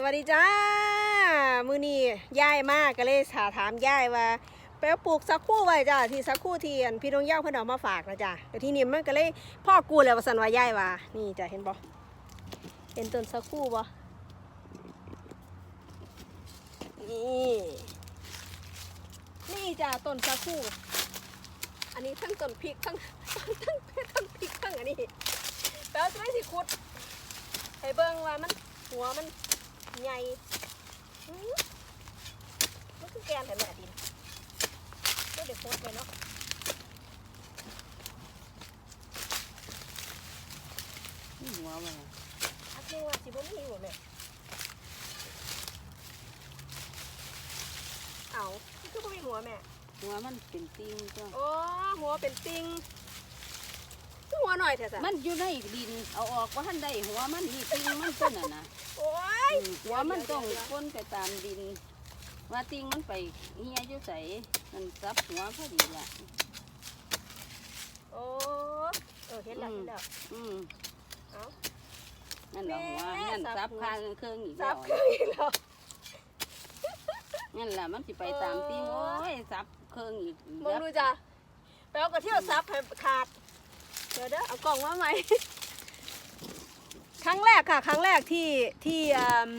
สวัสดีจ้า มือนี้ย่ายมากก็เลยถาถามย่ายว่าไปปลูกสักคู่ไว้จ้าที่สักคู่ที่อันพี่น้องย่าเพิ่นเอามาฝากนะจ้าแต่ที่นี่มันก็เลยพ่อกูแล้วว่าสันว่าย่ายว่านี่จ้าเห็นบ่เห็นต้นสักคู่บ่นี่นี่จ้าต้นสักคู่อันนี้ทั้งต้นพริกทั้งทั้งทั้งพริกทั้งอันนี้แล้วจะไม่สิขุดให้เบิ่งว่ามันหัวมัน ใหญ่อื้อมันคือแกนแต่แม่ดินก็เด็กโคตรไปเนาะนี่หัวมันน่ะอักนึงว่าสิบ่มีหัวแม่เอามันคือบ่มีหัวแม่ หัวมันเป็นติ่งจ้ะโอ้หัวเป็นติงคือ หัวหน่อยแท้ซะมันอยู่ในดิน เอาออกว่าท่านได้หัวมันนี่ติ่งมันต้นน่ะนะโอ้ยอืมหัวมันต้องพ้นไปตามดิน ว่าติ่งมันไปเฮียอยู่ใสมันซับหัวพอดีละโอ้เออเห็นแล้วเห็นแล้วอืมเอานั่นแหละหัวแม่นั่นซัซับบหัวคางเครื่องอีกซัแล้บวคืออีกแล้วนั่นแหละมันสิไปตามติ่งเอโอ้อยซับเครื่องอีกมองดูจ้ะแปลว่ากระเที่ยวซับให้ขาดเดี๋ยวเด้อเอากล่องมาใหม่ ครั้งแรกค่ะ ครั้งแรกที่ที่อืม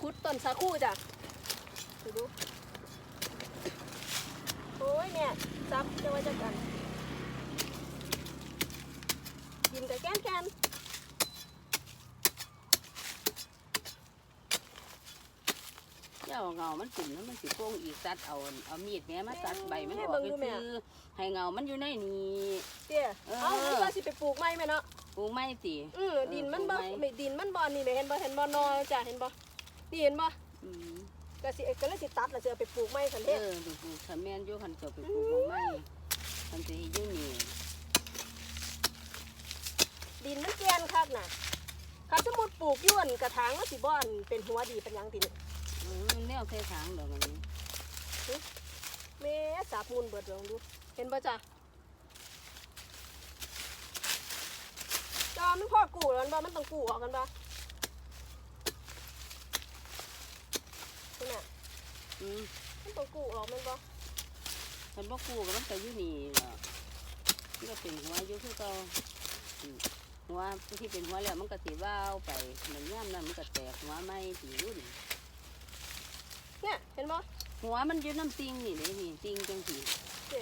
คุดต้นสาคูจ้ะดูดูโอ้ยเนี่ยซับจะว่าจะกันกินกับแกนแกน จ้าเงา มันกลุ่มนั้นมันสิโป่งอีกตัดเอาเอามีดแม่มาตัดใบมันออกไปคือให้เงา มันอยู่ในนี่เตี้ยเออเอาอันว่าสิไปปลูกไม้ไหมเนาะปลูกไม้สิอือดินมันบ่ปลูกไม้ไม่ดินมันบ่นี่แม่เห็นบ่เห็นบ่นอจ้ะเห็นบ่นี่เห็นบ่อืมก็สิก็เลยสิตัดแล้วจะเอาไปปลูกไม้สันเอเทศอดูปลูกขันแม่นอยู่ขันเจ้าไปปลูกของไม้ขันจะอยู่นี่ดินมันแกนคักน่ะคันสมมุติปลูกอย้วนกระถางมันสิบ่อนเป็นหัวดีเป็นหยังตินี่เออ แนวเททางดอกอันนี้แม่สาบมูลเบิดลองดู เห็นบ่จ้ะจอมันพ่อกูแล้วมันบ่มันต้องกูออกกันบ่นี่น่ะอืมมันต้องกูออกแมันบ่ขันบ่ปลูกก็มันก็อยู่นี่ล่ะมันก็เป็นหัวอยู่คือเก่าอืมหัวที่เป็นหัวแล้วมันก็สิว่าวไปมันย่ำนั้นมันก็แตกหัวไม้ตีรุ่น เนี่ยเห็นบ่หัวมันอยู่น้ำติงนี่เด้นี่ติงจังสีเจ๊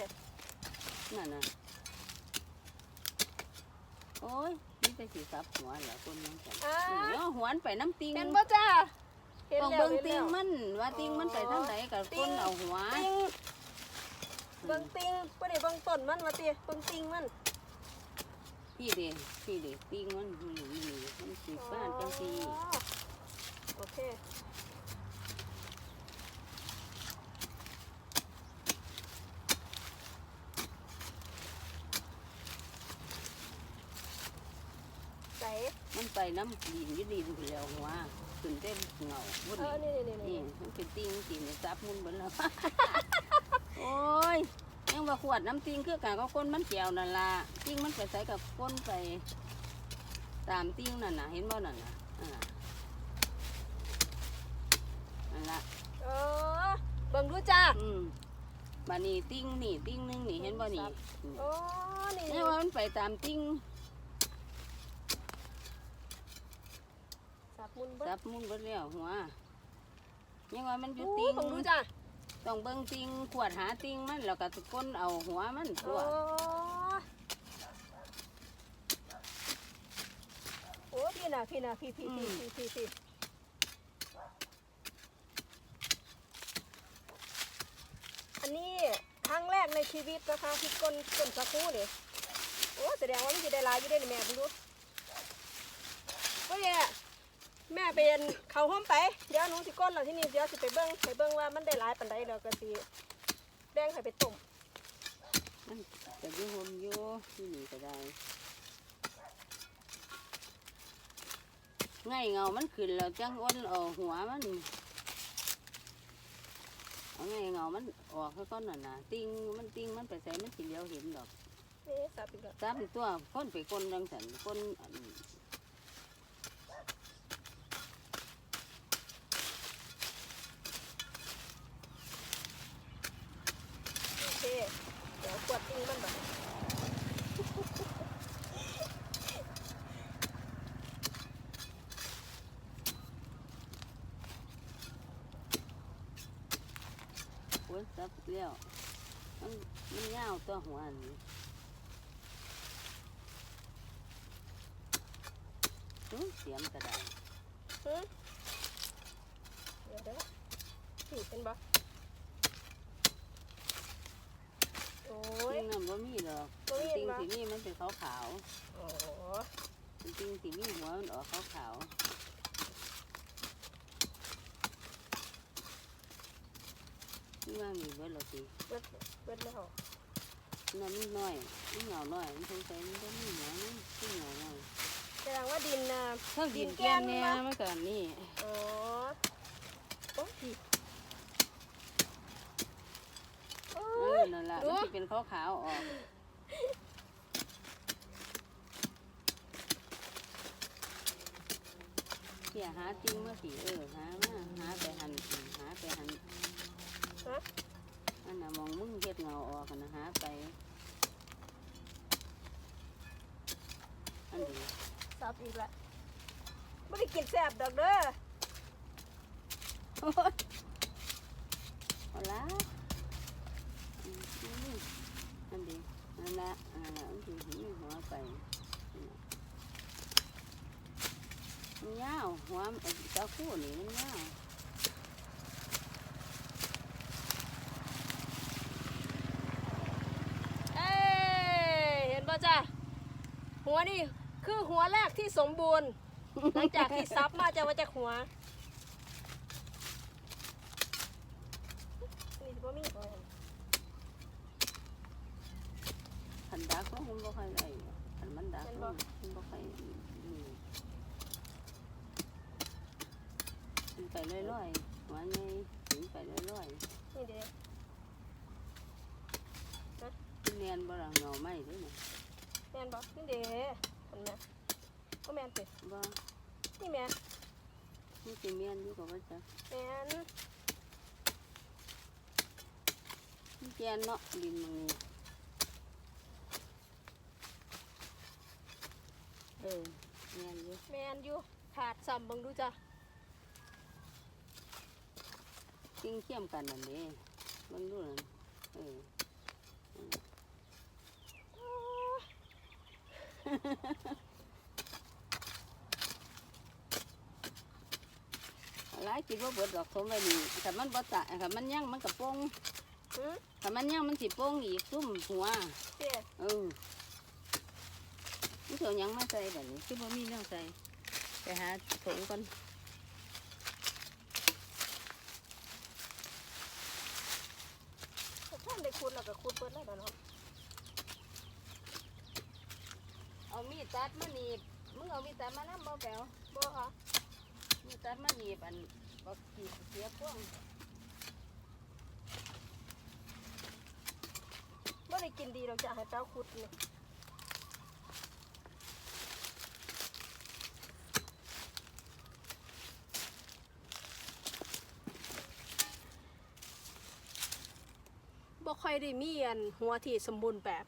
นั่นน่ะโอ้ยนี่แต่สีซับหัวเหรอคนนั้นกันอ่าเนาะหัวมันไปน้ำติงเห็นบ่จ้าเห็นต้องแล้วเบิ่งเห็นติแล้งว มันว่าติงมันไปทางไหนกับติคงนเอาหัวติงเบิ่งติงบ่ได้เบิ่งต้นมันว่าติเบิ่งติงมัน พี่เด็พี่เด็ติงมันอยู่นี่มันสีบ้านจังสีอ๋อโอเคใส่ มัน ไปน้ำดินอยืดดินไปแล้วหัวขึ้นเต็มเงาบุญเออนี่นี่นี่นี่มันเป็นติงสีเนี่ยซับมุนเบนแล้วโอ้ยยังว่าขวดน้ำติงคือกันก็คนมันเกี่ยวนั่นล่ะติงมันไปใส่กับคนไปตามติงนั่นน่ะเห็นบ่นั่นน่ะอ่านั่นล่ะเออเบิ่งดูจ้าอืมบานี่ติงนี่ติงหนึงนี่เห็นบ่นี่อืมโอ้นี่นี่ว่ามันไปตามติง สับ มุนเบิซัดบมุนเบนแล้วหัวยังว่ามันอยู่โอ้ติงเบิ่งดูจ้าต้องเบิ่งติงขวดหาติงมันแล้วก็ทุกคนเอาหัวมันตัโอ้วโอ้พี่น่ะพี่น่ะพี่พี่พี่พี่พี่พี่อันนี้ครั้งแรกในชีวิตนะคะที่ก้นก้นสะคูนี่โอ้แสดงว่ามันจะได้หลายอยู่ได้นี่แม่เพิ่งดูก็แย่ แม่เป็นเขาห้อมไป เดี๋ยวหนูสิก้นแล้วที่นี่เดี๋ยวสิไปเบิ้งไปเบิ้งว่ามันได้หลายปันใดแล้วก็สิแดงให้ไปต้มมันจะอยู่หมอยู่ที่นี่ก็ได้ไงเงา มันขึ้นแล้วจังอ้นเอาหัวมันเอาไงเงา มันออกเขาก้อนน่ะนะติงมันติงมันไปใส่มันสิเลี้ยวเห็นดอกเอ๊ะสับอีกแล้วซ้ำตัวคนไปคนดังสันคนอัน ปวดตีมันแบบปวดซับเลี้ยวมันมันเงาตัวหัวนี่เสียมกระดาษเดี๋ยวเด้อถือเป็นบ่ โอ้ย จริงๆน่ะบ่มีดอกบ่มีจริงบ่ๆสีนี่มันเป็นขาวขาวโอ้ๆจริงๆสีนี่หัวมันออกขาวขาวๆนี่ว่ามีเบิดแล้วสิเบิดเบิดแล้วนั่นมันน้อยมันเหงาน้อยมันสงสัยมันก็มีหัวมันที่เหงาน้อยแสดงว่าดินน่ะ เท่าดินดินแกแก้นนเนี่ยวะมันก็นี่ อ๋อโอ้ย โอ้เอยอนั่นล่ะดูมันสิเป็นขาวขาวๆออกเขี่ยหาจริงเมื่อสีเออหามาหาไปหันหาไปหันฮะ อันน่ะมองมึงเฮ็ดเงาออกนะหาไป อันนี้สับอีกละไม่ได้กินแซ่บดอกเด้อ โอ๊ยเอาละอืมนี่อันนี้อันละอันละอันที่หิหัว ไปนั่นน่ะมันยาวหัวมันเจ้าคู่นี่มันยาวเอ้ยเห็นป่ะจ้ะหัวนี่คือหัวแรกที่สมบูรณ์ หลังจากที่ซับมาจะว่าจากหัวนี่บ่มีบ่ขันดักแล้วมันบ่ค่อยได้ ขันมันดักแล้วมันบ่ค่อยอืมมันไปเรื่อยๆหัวใหญ่ถึงไปเรื่อยนี่เด้ๆมันเนียนบ่ล่ะเงาไหม้ด้วยนะแม่นบ่นี่เด้เห็นไหมก็แม่นติบ่นี่แม่นมันสิเมียนอยู่กับว่าจะแม่นมันแกนเนาะดินมันนี่ ออเมียนอยู่แม่นอยู่ขาดซ้ำเบังดูจ้ะจริงเทียมกันนั่นเด้เบิ่งดูนั่นเออหลายคิดว่าเบิดดอกสมไว้นี่ถ้ามันบ่ตะถ้ามันยังมันก็โป่งหือถ้ามันยังมันสิโป่งอีกซุ่มหัวเด้เออ มันเสียวหยังมาใส่แบบนี้คือบ่มีแนวใส่ไปหาถุงก่อนท่านได้ขุดแล้วก็ขุดเปิดแล้วเด้อเนาะเอามีดตัดมาหนีบมึงเอามีดตัดมานำบ่แป๋วบ่ค่ะมีดตัดมาหนีบอันบ่ขีดเสียพวงบ่ได้กินดีดอกจ้ะให้เต้าขุดนี่บ่ ค่อยได้มีอันหัวที่สมบูรณ์แบบ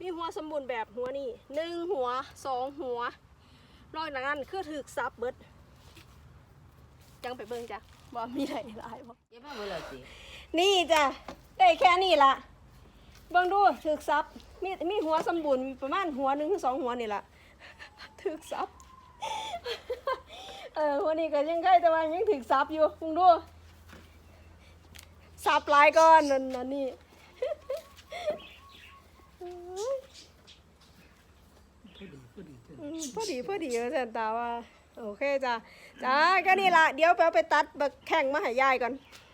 มีหัวสมบูรณ์แบบหัวนี่หนึ่งหัวสองหัวนอกจากนั้นคือถึกซับเบิดจังไปเบิ่งจ้ะว่ามีอะไรหลายบ่เก็บมาเบิดแล้วสินี่จ้ะได้แค่นี้ละเบิ่งดูถึกซับมีมีหัวสมบูรณ์ประมาณหัวหนึ่งถึงสองหัวนี่ละถึกซับเออหัวนี้ก็ยังใกล้แต่ว่ายังถึกซับอยู่เบิ่งดู ซับหลายก้อนนั่นนั่นนี่อืมพอดีพอดีเลยแซนตาว่า โอเคจ้ะจ้าก็นี่ละเดี๋ยวไปเอาไปตัดบักแข่งมาให้ยายก่อนเ